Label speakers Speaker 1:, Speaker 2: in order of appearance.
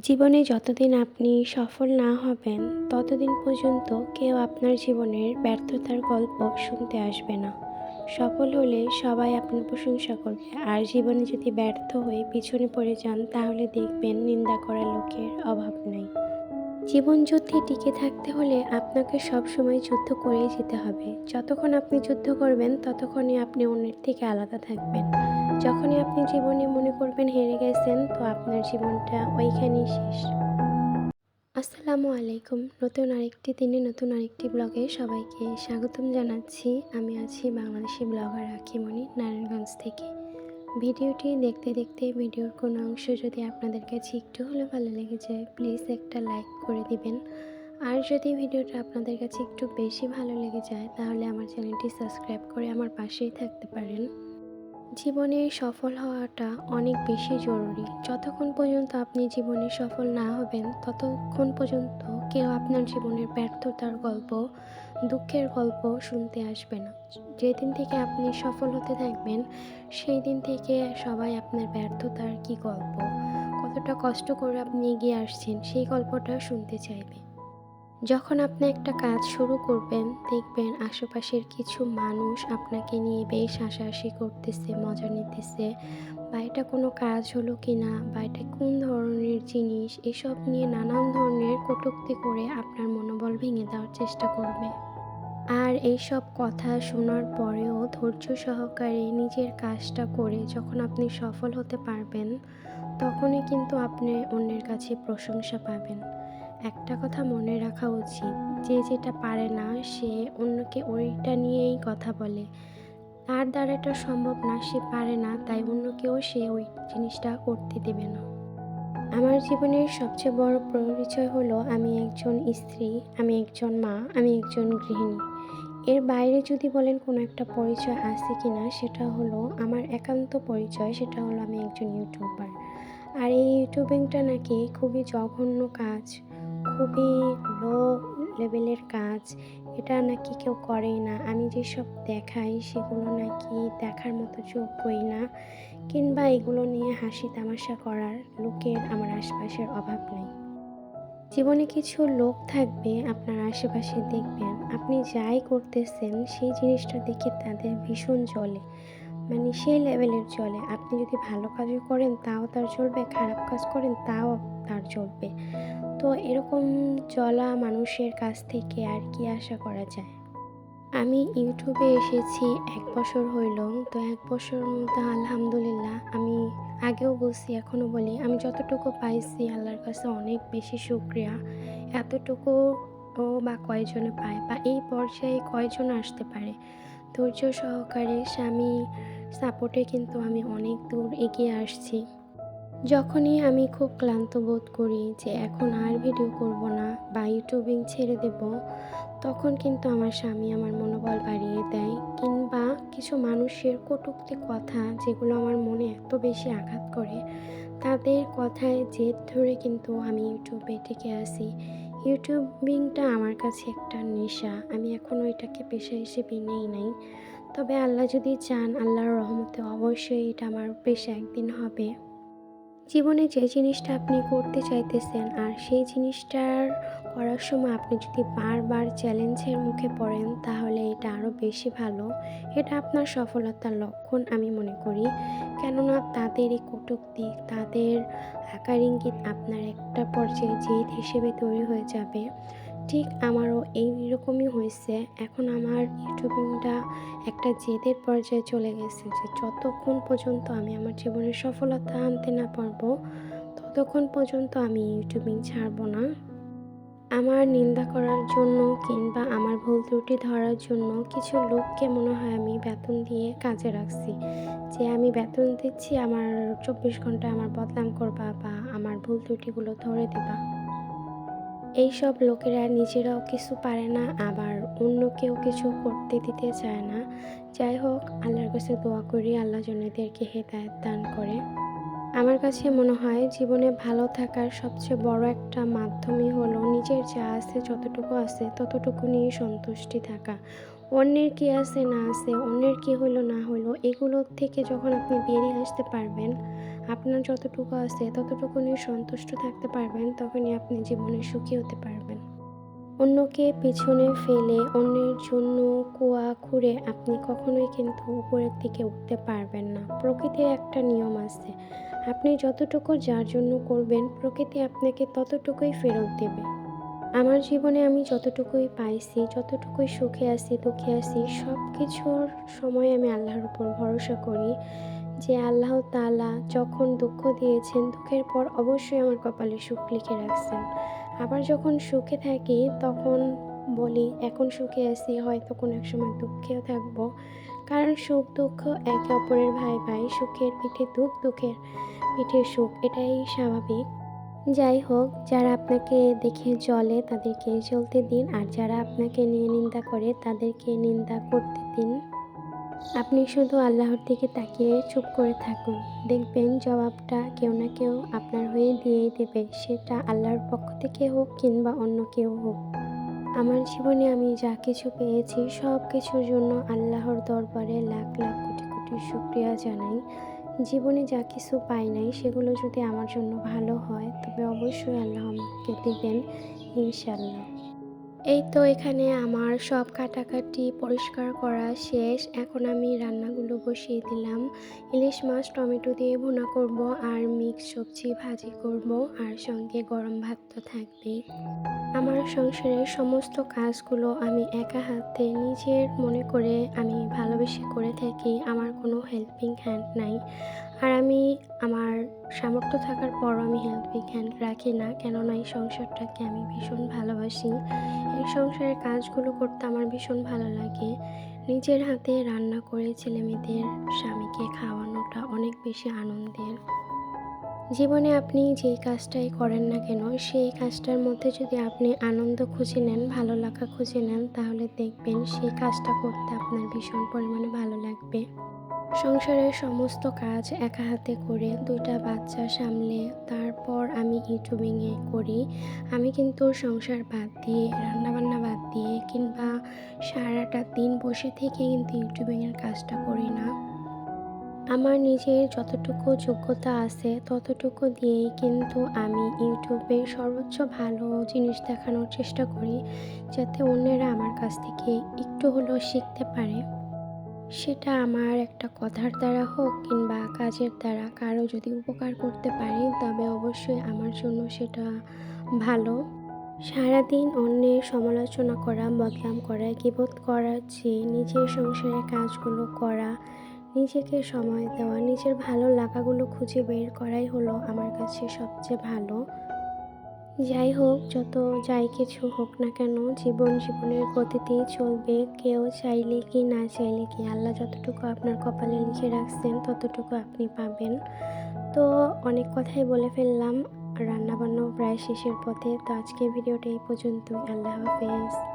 Speaker 1: জীবনে যতদিন আপনি সফল না হবেন, ততদিন পর্যন্ত কেউ আপনার জীবনের ব্যর্থতার গল্প শুনতে আসবে না। সফল হলে সবাই আপনার প্রশংসা করবে। আর জীবনে যদি ব্যর্থ হয়ে পিছনে পড়ে যান, তাহলে দেখবেন নিন্দা করার লোকের অভাব নেই। জীবন যুদ্ধে টিকে থাকতে হলে আপনাকে সবসময় যুদ্ধ করেই যেতে হবে। যতক্ষণ আপনি যুদ্ধ করবেন, ততক্ষণই আপনি অন্যের থেকে আলাদা থাকবেন। যখনই আপনি জীবনে মনে করবেন হেরে গেছেন, তো আপনার জীবনটা ওইখানেই শেষ। আসসালামু আলাইকুম। নতুন আরেকটি দিনে নতুন আরেকটি ব্লগে সবাইকে স্বাগতম জানাচ্ছি। আমি আছি বাংলাদেশি ব্লগার আখিমণি নারায়ণগঞ্জ থেকে। ভিডিওটি দেখতে দেখতে ভিডিওর কোনো অংশ যদি আপনাদের কাছে একটু হলেও ভালো লেগে যায় প্লিজ একটা লাইক করে দিবেন। আর যদি ভিডিওটা আপনাদের কাছে একটু বেশি ভালো লেগে যায়, তাহলে আমার চ্যানেলটি সাবস্ক্রাইব করে আমার পাশেই থাকতে পারেন। জীবনে সফল হওয়াটা অনেক বেশি জরুরি। যতক্ষণ পর্যন্ত আপনি জীবনে সফল না হবেন, ততক্ষণ পর্যন্ত কেউ আপনার জীবনের ব্যর্থতার গল্প, দুঃখের গল্প শুনতে আসবে না। যেদিন থেকে আপনি সফল হতে থাকবেন, সেই দিন থেকে সবাই আপনার ব্যর্থতার কি গল্প, কতটা কষ্ট করে আপনি এগিয়ে আসছেন, সেই গল্পটা শুনতে চাইবে। যখন আপনি একটা কাজ শুরু করবেন, দেখবেন আশেপাশের কিছু মানুষ আপনাকে নিয়ে বেশ হাসাহাসি করতেছে, মজা নিতেছে। বা এটা কোনো কাজ হলো কি না বা এটা কোন ধরনের জিনিস, এসব নিয়ে নানান ধরনের কটুক্তি করে আপনার মনোবল ভেঙে দেওয়ার চেষ্টা করবে। আর এইসব কথা শোনার পরেও ধৈর্য সহকারে নিজের কাজটা করে যখন আপনি সফল হতে পারবেন, তখনই কিন্তু আপনি অন্যের কাছে প্রশংসা পাবেন। একটা কথা মনে রাখা উচিত, যে যেটা পারে না, সে অন্যকে ওইটা নিয়েই কথা বলে। তার দ্বারা এটা সম্ভব না, সে পারে না, তাই অন্যকেও সে ওই জিনিসটা করতে দেবে না। আমার জীবনের সবচেয়ে বড় পরিচয় হলো, আমি একজন স্ত্রী, আমি একজন মা, আমি একজন গৃহিণী। এর বাইরে যদি বলেন কোনো একটা পরিচয় আছে কি না সেটা হলো আমার একান্ত পরিচয়, সেটা হলো আমি একজন ইউটিউবার। আর এই ইউটিউবিংটা নাকি খুবই জঘন্য কাজ। খুবই লো লেভেলের কাজ, এটা নাকি কেউ করেই না। আমি যেসব দেখাই, সেগুলো নাকি দেখার মতো যোগ্যই না। কিংবা এগুলো নিয়ে হাসি তামাশা করার লোকের আমার আশপাশের অভাব নেই। জীবনে কিছু লোক থাকবে, আপনার আশেপাশে দেখবেন। আপনি যাই করতেছেন, সেই জিনিসটা দেখে তাদের ভীষণ জ্বলে। মানে সেই লেভেলের চলে আপনি যদি ভালো কাজও করেন, তাও তার চলবে খারাপ কাজ করেন, তাও তার চলবে তো এরকম চলা মানুষের কাছ থেকে আর কি আশা করা যায়? আমি ইউটিউবে এসেছি, এক বছর হইল। তো এক বছর মধ্যে আলহামদুলিল্লাহ আমি আগেও বলছি এখনও বলি, আমি যতটুকু পাইছি আল্লাহর কাছে অনেক বেশি শুক্রিয়া। এতটুকু ও বা কয়জনে পায় বা এই পর্যায়ে কয়জন আসতে পারে? ধৈর্য সহকারে স্বামী সাপোর্টে কিন্তু আমি অনেক দূর এগিয়ে আসছি। যখনই আমি খুব ক্লান্ত বোধ করি যে এখন আর ভিডিও করব না বা ইউটিউবিং ছেড়ে দেব, তখন কিন্তু আমার স্বামী আমার মনোবল বাড়িয়ে দেয়। কিংবা কিছু মানুষের কটূক্তি কথা যেগুলো আমার মনে এত বেশি আঘাত করে, তাদের কথায় জেদ ধরে কিন্তু আমি ইউটিউবে টিকে আসি ইউটিউবিংটা আমার কাছে একটা নেশা। আমি এখনও এটাকে পেশা হিসেবে নেই নাই। তবে আল্লাহ যদি চান, আল্লাহর রহমতে অবশ্যই এটা আমার পেশা একদিন হবে। জীবনে যে জিনিসটা আপনি করতে চাইতেছেন আর সেই জিনিসটার করার সময় আপনি যদি বারবার চ্যালেঞ্জের মুখে পড়েন, তাহলে এটা আরও বেশি ভালো। এটা আপনার সফলতার লক্ষণ আমি মনে করি। কেননা তাদের এই কটুক্তি, তাদের আকার ইঙ্গিত আপনার একটা পর্যায়ে জেদ হিসেবে তৈরি হয়ে যাবে। ঠিক আমারও এই রকমই হয়েছে। এখন আমার ইউটিউবিংটা একটা জেদের পর্যায়ে চলে গেছে যে যতক্ষণ পর্যন্ত আমি আমার জীবনে সফলতা আনতে না পারব, ততক্ষণ পর্যন্ত আমি ইউটিউবিং ছাড়বো না। আমার নিন্দা করার জন্য কিংবা আমার ভুল ত্রুটি ধরার জন্য কিছু লোককে মনে হয় আমি বেতন দিয়ে কাজে রাখছি। যে আমি বেতন দিচ্ছি, আমার চব্বিশ ঘণ্টা আমার বদনাম করবা বা আমার ভুল ত্রুটিগুলো ধরে দিবা। এইসব লোকেরা নিজেরাও কিছু পারে না, আবার অন্য কেউ কিছু করতে দিতে চায় না। যাই হোক, আল্লাহর কাছে দোয়া করি, আল্লাহ যেন এদেরকে হেদায়ত দান করে। আমার কাছে মনে হয়, জীবনে ভালো থাকার সবচেয়ে বড় একটা মাধ্যমই হলো নিজের যা আছে, যতটুকু আছে ততটুকু নিয়ে সন্তুষ্টি থাকা। অন্যের কি আছে, না আছে, অন্যের কি হলো, না হলো, এগুলোর থেকে যখন আপনি বেরিয়ে আসতে পারবেন আপনার যতটুকু আছে, ততটুকু নিয়ে সন্তুষ্ট থাকতে পারবেন, তখনই আপনি জীবনে সুখী হতে পারবেন। অন্যকে পেছনে ফেলে, অন্যের জন্য কুয়া খুঁড়ে আপনি কখনোই কিন্তু উপরের দিকে উঠতে পারবেন না। প্রকৃতির একটা নিয়ম আছে, আপনি যতটুকু যার জন্য করবেন, প্রকৃতি আপনাকে ততটুকুই ফেরত দেবে। আমার জীবনে আমি যতটুকুই পাইছি, যতটুকুই সুখে আছি, দুঃখে আছি সব কিছুর সময় আমি আল্লাহর উপর ভরসা করি। যে আল্লাহ তালা যখন দুঃখ দিয়েছেন, দুঃখের পর অবশ্যই আমার কপালে সুখ লিখে রাখছেন। আবার যখন সুখে থাকি, তখন বলি, এখন সুখে আছি, হয়তো কোনো এক সময় দুঃখেও থাকব। কারণ সুখ দুঃখ একে অপরের ভাই ভাই, সুখের পিঠে দুঃখ, দুঃখের পিঠে সুখ, এটাই স্বাভাবিক। যাই হোক, যারা আপনাকে দেখে চলে তাদেরকে চলতে দিন, আর যারা আপনাকে নিয়ে নিন্দা করে, তাদেরকে নিন্দা করতে দিন। আপনি শুধু আল্লাহর দিকে তাকিয়ে চুপ করে থাকুন। দেখবেন জবাবটা কেউ না কেউ আপনার হয়ে দিয়েই দেবে। সেটা আল্লাহর পক্ষ থেকে হোক কিংবা অন্য কেউ হোক। আমার জীবনে আমি যা কিছু পেয়েছি, সব কিছুর জন্য আল্লাহর দরবারে লাখ লাখ কোটি কোটি শুক্রিয়া জানাই। জীবনে যা কিছু পাই নাই, সেগুলো যদি আমার জন্য ভালো হয়, তবে অবশ্যই আল্লাহ আমাকে দেবেন ইনশাল্লাহ এই তো এখানে আমার সব কাটাকাটি পরিষ্কার করা শেষ। এখন আমি রান্নাগুলো বসিয়ে দিলাম। ইলিশ মাছ, টমেটো দিয়ে ভুনা করব আর মিক্স সবজি ভাজি করব আর সঙ্গে গরম ভাত তো থাকবেই আমার সংসারের সমস্ত কাজগুলো আমি একা হাতে নিজের মনে করে আমি ভালোবেসে করে থাকি। আমার কোনো হেল্পিং হ্যান্ড নাই। আর আমি, আমার সামর্থ্য থাকার পরও আমি হেল্পিং হ্যান্ড রাখি না। কেননা এই সংসারটাকে আমি ভীষণ ভালোবাসি। এই সংসারের কাজগুলো করতে আমার ভীষণ ভালো লাগে। নিজের হাতে রান্না করে ছেলেমেয়েদের স্বামীকে খাওয়ানোটা অনেক বেশি আনন্দের। জীবনে আপনি যেই কাজটাই করেন না কেন, সেই কাজটার মধ্যে যদি আপনি আনন্দ খুঁজে নেন, ভালো লাগা খুঁজে নেন, তাহলে দেখবেন সেই কাজটা করতে আপনার ভীষণ পরিমাণে ভালো লাগবে। সংসারের সমস্ত কাজ একা হাতে করে দুইটা বাচ্চা সামলে তারপর আমি ইউটিউবিংয়ে করি। আমি কিন্তু সংসার বাদ দিয়ে, রান্নাবান্না বাদ দিয়ে কিংবা সারাটা দিন বসে থেকে কিন্তু ইউটিউবিংয়ের কাজটা করি না। আমার নিজের যতটুকু যোগ্যতা আছে ততটুকু দিয়েই কিন্তু আমি ইউটিউবে সর্বোচ্চ ভালো জিনিস দেখানোর চেষ্টা করি, যাতে অন্যেরা আমার কাছ থেকে একটু হলেও শিখতে পারে। সেটা আমার একটা কথার দ্বারা হোক কিংবা কাজের দ্বারা কারও যদি উপকার করতে পারি, তবে অবশ্যই আমার জন্য সেটা ভালো। সারাদিন অন্যের সমালোচনা করা, বদনাম করা, গিবত করার চেয়ে নিজের সংসারের কাজগুলো করা, নিজেকে সময় দেওয়া, নিজের ভালো লাগাগুলো খুঁজে বের করাই হলো আমার কাছে সবচেয়ে ভালো। যাই হোক, যত যাই কিছু হোক না কেন, জীবন জীবনের গতিতেই চলবে। কেউ চাইলে কি না চাইলে কি, আল্লাহ যতটুকু আপনার কপালে লিখে রাখছেন, ততটুকু আপনি পাবেন। তো অনেক কথাই বলে ফেললাম, রান্নাবান্নাও প্রায় শেষের পথে। তো আজকের ভিডিওটা এই পর্যন্ত আল্লাহ হাফেজ।